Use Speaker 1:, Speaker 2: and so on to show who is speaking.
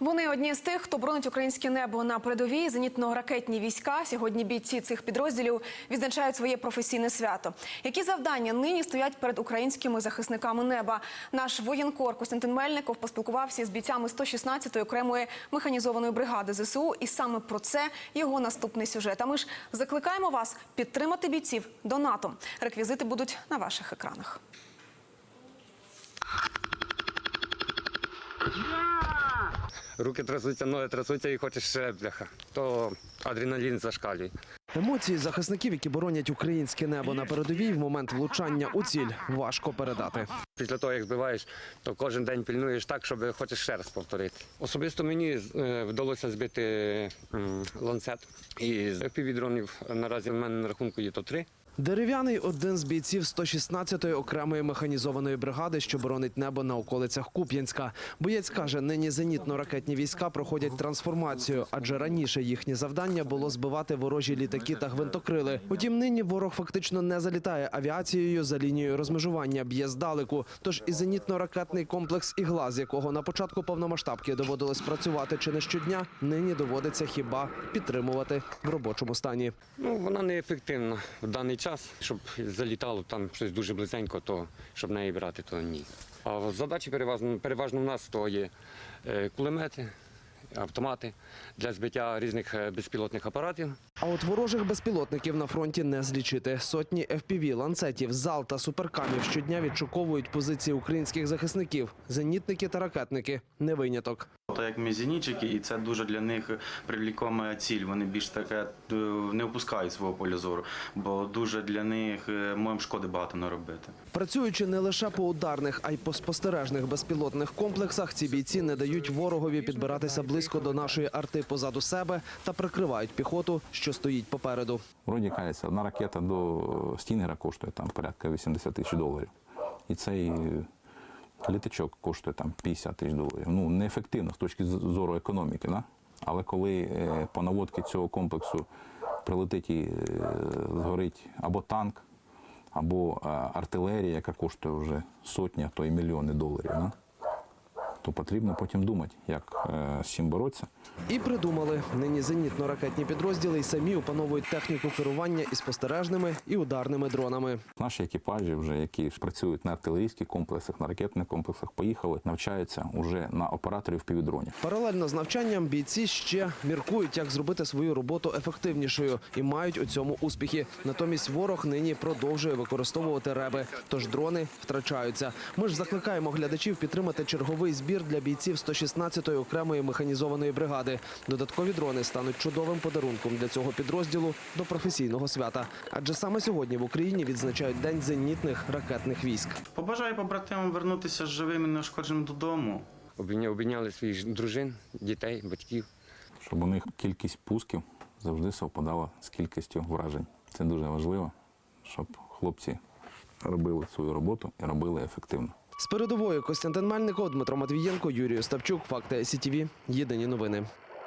Speaker 1: Вони одні з тих, хто боронить українське небо на передовій. Зенітно-ракетні війська. Сьогодні бійці цих підрозділів відзначають своє професійне свято. Які завдання нині стоять перед українськими захисниками неба? Наш воєнкор Костянтин Мельников поспілкувався з бійцями 116-ї окремої механізованої бригади ЗСУ. І саме про це його наступний сюжет. А ми ж закликаємо вас підтримати бійців донатом. Реквізити будуть на ваших екранах.
Speaker 2: Руки трясуться, ноги трясуться і хочеш ще бляха. То адреналін зашкалює.
Speaker 3: Емоції захисників, які боронять українське небо на передовій, в момент влучання у ціль важко передати.
Speaker 2: Після того, як збиваєш, то кожен день пильнуєш так, щоб хочеш ще раз повторити. Особисто мені е, вдалося збити ланцет. І з півдронів наразі в мене на рахунку є то три.
Speaker 3: Дерев'яний один з бійців 116-ї окремої механізованої бригади, що боронить небо на околицях Куп'янська. Боєць каже, нині зенітно-ракетні війська проходять трансформацію, адже раніше їхнє завдання було збивати ворожі літаки та гвинтокрили. Утім, нині ворог фактично не залітає авіацією за лінією розмежування, б'є здалеку. Тож і зенітно-ракетний комплекс «Ігла», з якого на початку повномасштабки доводилось працювати чи не щодня, нині доводиться хіба підтримувати в робочому стані.
Speaker 2: Ну, вона не ефективна в даний час. Щоб залітало там щось дуже близенько, то щоб неї брати, то ні. А задачі переважно, переважно в нас то є е, кулемети, автомати для збиття різних е, безпілотних апаратів.
Speaker 3: А от ворожих безпілотників на фронті не злічити. Сотні FPV, ланцетів, зал та суперкамів щодня відшуковують позиції українських захисників. Зенітники та ракетники не виняток.
Speaker 4: Так як мізінічики, і це дуже для них привлікома ціль. Вони більш таке е, не опускають свого поля зору, бо дуже для них е, можемо шкоди багато наробити.
Speaker 3: Працюючи не лише по ударних, а й по спостережних безпілотних комплексах, ці бійці не дають ворогові підбиратися близько до нашої арти позаду себе та прикривають піхоту, що стоїть попереду.
Speaker 5: Вроді кажеться, одна ракета до Стінгера коштує там порядка 80 тисяч доларів. І цей літачок коштує там 50 тисяч доларів. Ну, неефективно з точки зору економіки. Да? Але коли е, по наводці цього комплексу прилетить і е, згорить або танк, або е, артилерія, яка коштує вже сотні, а то й мільйони доларів, да? То потрібно потім думати, як е, з цим боротися.
Speaker 3: І придумали нині зенітно-ракетні підрозділи й самі опановують техніку керування і спостережними, і ударними дронами.
Speaker 5: Наші екіпажі, вже які працюють на артилерійських комплексах, на ракетних комплексах, поїхали, навчаються уже на операторів півдронів.
Speaker 3: Паралельно з навчанням бійці ще міркують, як зробити свою роботу ефективнішою і мають у цьому успіхи. Натомість ворог нині продовжує використовувати реби, тож дрони втрачаються. Ми ж закликаємо глядачів підтримати черговий збір для бійців 116-ї окремої механізованої бригади. Додаткові дрони стануть чудовим подарунком для цього підрозділу до професійного свята. Адже саме сьогодні в Україні відзначають день зенітних ракетних військ.
Speaker 4: Побажаю побратимам вернутися живими і неушкодженими додому.
Speaker 2: Обійня- Обійняли своїх дружин, дітей, батьків.
Speaker 5: щоб у них кількість пусків завжди совпадала з кількістю вражень. Це дуже важливо, щоб хлопці робили свою роботу і робили ефективно.
Speaker 3: З передової Костянтин Мельников, Дмитро Матвієнко, Юрій Остапчук. Факти СІТВ. Єдині новини.